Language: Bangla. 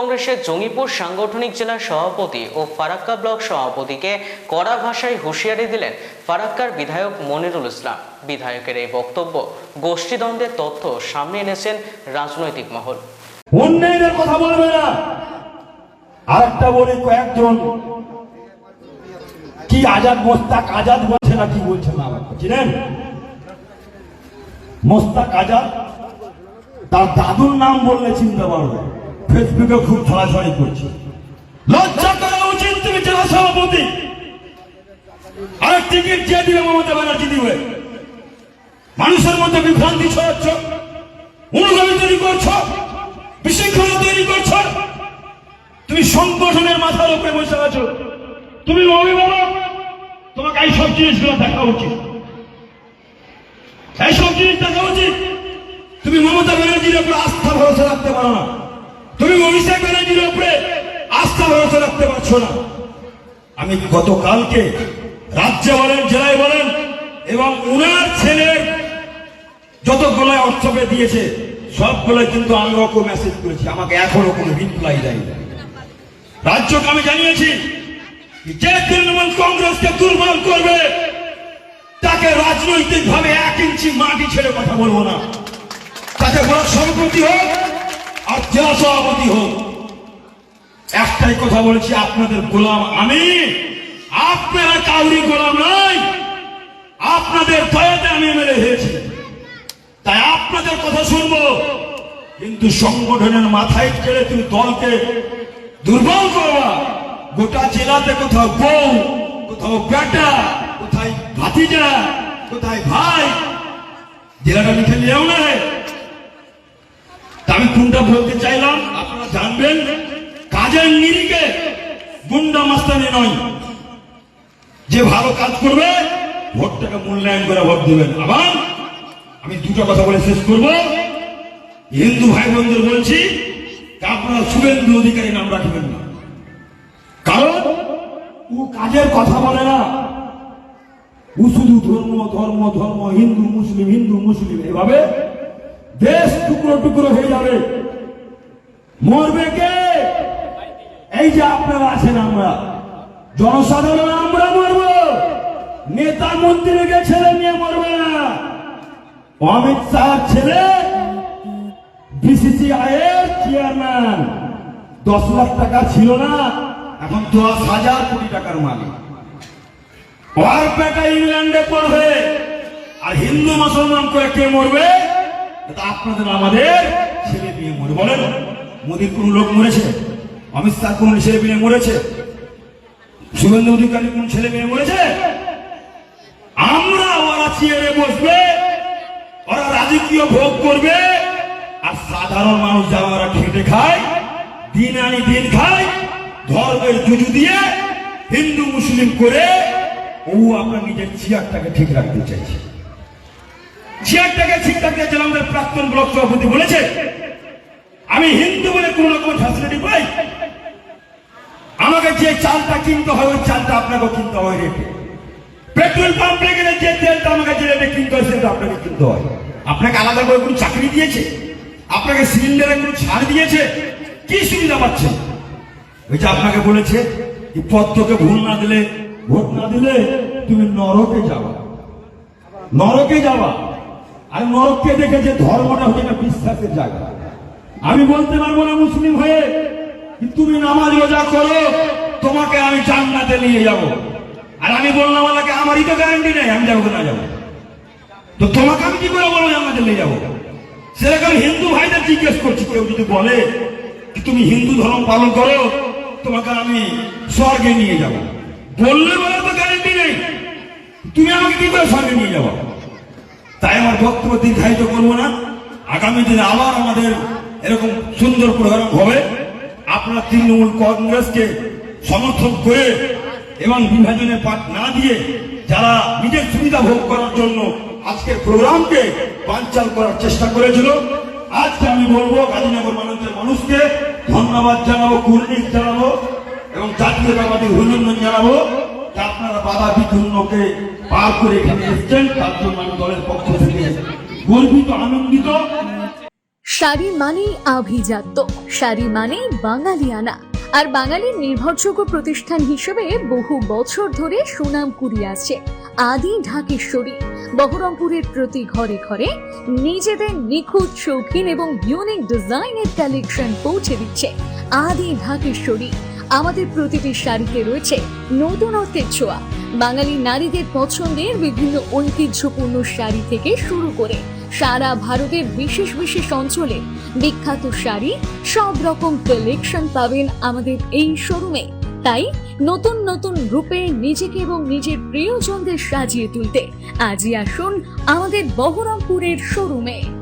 কংগ্রেসের জঙ্গিপুর সাংগঠনিক জেলার সভাপতি ও ফারাক্কা ব্লক সভাপতিকে কড়া ভাষায় হুঁশিয়ারি দিলেন ফারাক্কার বিধায়ক মনিরুল ইসলাম। বিধায়কের এই বক্তব্য গোষ্ঠীদ্বন্দ্বের তথ্য সামনে এনেছেন রাজনৈতিক মহল। অন্যায়ের কথা বলবে না। কয়েকজন কি আজাদ মোস্তাক আজাদ বলছে না কি বলছে না চিনেন? মোস্তাক আজাদ, তার দাদুর নাম বললে চিন্তা পারবে। ফেসবুকে খুব ছড়াছড়ি করছে। লজ্জা করা উচিত তুমি জেলা সভাপতি। আরেক টিকিট যে দিবে মমতা ব্যানার্জি দিবে। মানুষের মধ্যে বিভ্রান্তি ছড়াচ্ছ অনুগামী তৈরি করছ, বিশৃঙ্খলা তৈরি করছ। তুমি সংগঠনের মাথার উপরে বসে আছো। তুমি অভিভাবক, তোমাকে এই সব জিনিসগুলো দেখা উচিত। এই সব জিনিস দেখা উচিত। তুমি মমতা ব্যানার্জির উপরে আস্থা ভরসা রাখতে পারো না। তুমি অভিষেক ব্যানার্জির উপরে আস্থা ভরসা রাখতে পারছ না। আমি গতকালকে রাজ্যে বলেন, জেলায় বলেন, এবং উনার ছেলের যতগুলো উৎসবে দিয়েছে সবগুলো কিন্তু আমি ওকে মেসেজ করেছি। আমাকে এখনও কোনো রিপ্লাই দেয়নি। রাজ্যকে আমি জানিয়েছি যে তৃণমূল কংগ্রেসকে দুর্বল করবে, তাকে রাজনৈতিক ভাবে এক ইঞ্চি মাটি ছেড়ে কথা বলব না। তাকে বড় সভাপতি হোক আর জেলা সভাপতি হোক, একটাই কথা বলেছি, আপনাদের গোলাম আমি। আপনারা কাউরি গোলাম নয় আপনাদের দয়াতে আমি এমএলএ হয়েছি তাই আপনাদের কথা শুনব। কিন্তু সংগঠনের মাথায় ছেড়ে তুমি দলকে দুর্বল করবা। গোটা জেলাতে কোথাও বউ, কোথাও বেটা, কোথায় ভাতিজা, কোথায় ভাই, জেলাটা লিখে নিয়েও না। কোনটা বলতে চাইলাম, আপনারা জানবেন, কাজের নিরিখে গুন্ডা মাস্তানি নয়। যে ভালো কাজ করবে, ভোটটাকে মূল্যায়ন করে ভোট দেবেন। আবার আমি দুটো কথা বলে শেষ করব। হিন্দু ভাই বোনদের বলছি আপনারা শুভেন্দু অধিকারী নাম রাখবেন না। কারণ ও কাজের কথা বলে না। ও শুধু ধর্ম ধর্ম ধর্ম, হিন্দু, মুসলিম হিন্দু, মুসলিম, এভাবে দেশ টুকরো টুকরো হয়ে যাবে। মরবে কে? এই যে আপনারা আছেন আমরা। জনসাধারণ, আমরা মরবো। নেতা মন্ত্রীকে ছেলে নিয়ে মরবে না? অমিত শাহ ছেলে বিসিসিআই এর চেয়ারম্যান দশ লাখ টাকা ছিল না, এখন দশ হাজার কোটি টাকার মালিক। ইংল্যান্ডে পড়বে, আর হিন্দু মুসলমান করে কে মরবে। আপনাদের আমাদের ছেলে মেয়ে মরে। বলেন মোদীর কোন লোক মরেছে? অমিত শাহ কোন ছেলে মেয়ে মরেছে? শুভেন্দু অধিকারী কোন ছেলে মেয়ে মরেছে? আমরা ওরা চেয়ারে বসবে, ওরা রাজকীয় ভোগ করবে, আর সাধারণ মানুষ যারা ওরা খেটে খায়, দিন আনি দিন খায়, ধর্মের জুজু দিয়ে হিন্দু মুসলিম করে, ও আমরা নিজের চেয়ারটাকে ঠিক রাখতে চাইছি। প্রাক্তন ব্লক সভাপতি বলেছে, আমি হিন্দু বলে কোন ফ্যাসিলিটি পাই। আমাকে যে চালটা কিনতে হয়, ওই চালটা আপনাকে কিনতে হয় রেটে পেট্রোল পাম্পে গেলে যে তেলটা আমাকে রেটে কিনতে হয়, সেটা আপনাকে কিনতে হয়। আপনাকে আলাদা করে কোনো চাকরি দিয়েছে? আপনাকে সিলিন্ডারে কোনো ছাড় দিয়েছে? কি সুবিধা পাচ্ছেন ওই যে আপনাকে বলেছে যে পত্রকে ভুল না দিলে, ভোট না দিলে তুমি নরকে যাবা। নরকে যাবা। আর নরককে দেখে যে ধর্মটা হচ্ছে একটা বিশ্বাসের জায়গা। আমি বলতে পারব না মুসলিম হয়ে তুমি নামাজ রোজা করো, তোমাকে আমি জান্নাতে নিয়ে যাব। আর আমি বললাম, আল্লাহকে আমারই তো গ্যারান্টি নেই, আমি যাব না যাব? তো তোমাকে আমি কি করে বলব জান্নাতে নিয়ে যাব? সেরকম হিন্দু ভাইদের জিজ্ঞেস করছি, কেউ যদি বলে তুমি হিন্দু ধর্ম পালন করো, তোমাকে আমি স্বর্গে নিয়ে যাব। বললে বলে তো গ্যারান্টি নেই। তুমি আমাকে কি করে স্বর্গে নিয়ে যাব? তাই আমার বক্তব্য দীর্ঘায়িত করব না। আগামী দিনে আবার আমাদের এরকম সুন্দর প্রোগ্রাম হবে। আপনারা তৃণমূল কংগ্রেসকে সমর্থন করে এবং বিভাজনের পাঠ না দিয়ে যারা নিজের সুবিধা ভোগ করার জন্য আজকের প্রোগ্রামকে বানচাল করার চেষ্টা করেছিল, আজকে আমি বলব গাজীনগর মানুষের মানুষকে ধন্যবাদ জানাব, কুর্নিশ জানাব এবং জাতীয়তাবাদী অভিনন্দন জানাব যে আপনারা বাধা বিঘ্নকে পার করে এখানে এসছেন, তার জন্য আমি দলের পক্ষ থেকে গর্বিত, আনন্দিত। শাড়ি মানেই আভিজাত্য, শাড়ি মানেই বাঙালিয়ানা। আর বাঙালির নির্ভরযোগ্য প্রতিষ্ঠান হিসেবে বহু বছর ধরে সুনাম কুড়িয়ে আছে আদি ঢাকেশ্বরী। বহরমপুরের প্রতি ঘরে ঘরে নিজেদের নিখুঁত শৌখিন এবং ইউনিক ডিজাইনের কালেকশন পৌঁছে দিচ্ছে আদি ঢাকেশ্বরী। আমাদের প্রতিটি শাড়িতে রয়েছে নতুনত্বের ছোঁয়া বাঙালি নারীদের পছন্দের বিভিন্ন ঐতিহ্যপূর্ণ শাড়ি থেকে শুরু করে সারা ভারতের বিশেষ বিশেষ অঞ্চলে বিখ্যাত শাড়ি সব রকম কালেকশন পাবেন আমাদের এই শোরুমে। তাই নতুন নতুন রূপে নিজেকে এবং নিজের প্রিয়জনদের সাজিয়ে তুলতে আজই আসুন আমাদের বহরমপুরের শোরুমে।